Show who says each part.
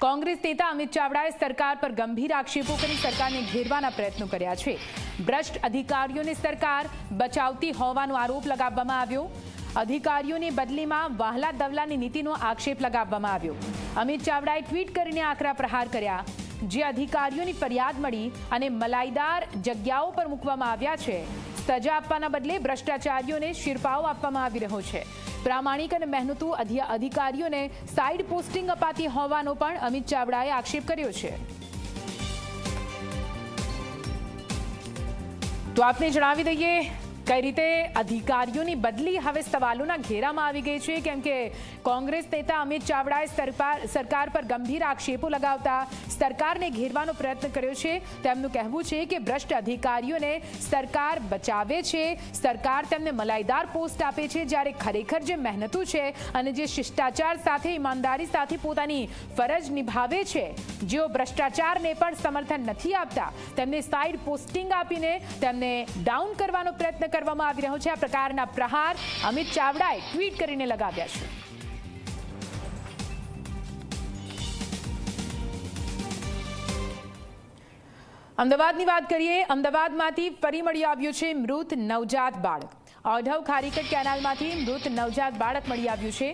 Speaker 1: કોંગ્રેસ નેતા અમિત ચાવડાએ સરકાર પર ગંભીર આક્ષેપો કરી સરકારને ઘેરવાના પ્રયત્નો કર્યા છે. ભ્રષ્ટ અધિકારીઓને સરકાર બચાવતી હોવાનો આરોપ લગાવવામાં આવ્યો. અધિકારીઓની બદલીમાં વહાલા દવલાની નીતિનો આક્ષેપ લગાવવામાં આવ્યો. અમિત ચાવડાએ ટ્વીટ કરીને આકરા પ્રહાર કર્યા. જે અધિકારીઓની ફરિયાદ મળી અને મલાઈદાર જગ્યાઓ પર મૂકવામાં આવ્યા છે. સજા આપવાના બદલે ભ્રષ્ટાચારીઓને શિરપાઓ આપવામાં આવી રહ્યો છે. પ્રામાણિક અને મહેનતુ અધિકારીઓને સાઇડ પોસ્ટિંગ અપાતી હોવાનો પણ અમિત ચાવડાએ આક્ષેપ કર્યો છે. તો આપને જણાવી દઈએ કઈ રીતે અધિકારીઓની બદલી હવે સવાલોના ઘેરામાં આવી ગઈ છે. કેમ કે કોંગ્રેસ નેતા અમિત ચાવડાએ સરકાર પર ગંભીર આક્ષેપો લગાવતા સરકારને ઘેરવાનો પ્રયત્ન કર્યો છે. તેમનું કહેવું છે કે ભ્રષ્ટ અધિકારીઓને સરકાર બચાવે છે. સરકાર તેમને મલાઈદાર પોસ્ટ આપે છે જ્યારે ખરેખર જે મહેનતુ છે અને જે શિષ્ટાચાર સાથે, ઈમાનદારી સાથે પોતાની ફરજ નિભાવે છે, જેઓ ભ્રષ્ટાચારને પણ સમર્થન નથી આપતા, તેમને સાઇડ પોસ્ટિંગ આપીને તેમને ડાઉન કરવાનો પ્રયત્ન કરવામાં આવી રહ્યો છે. આ પ્રકારના પ્રહાર અમિત ચાવડાએ ટ્વીટ કરીને લગાવ્યા છે. અમદાવાદની વાત કરીએ, અમદાવાદમાંથી ફરી મળી આવ્યું છે મૃત નવજાત બાળક. ઓઢવ ખારીકટ કેનાલમાંથી મૃત નવજાત બાળક મળી આવ્યું છે.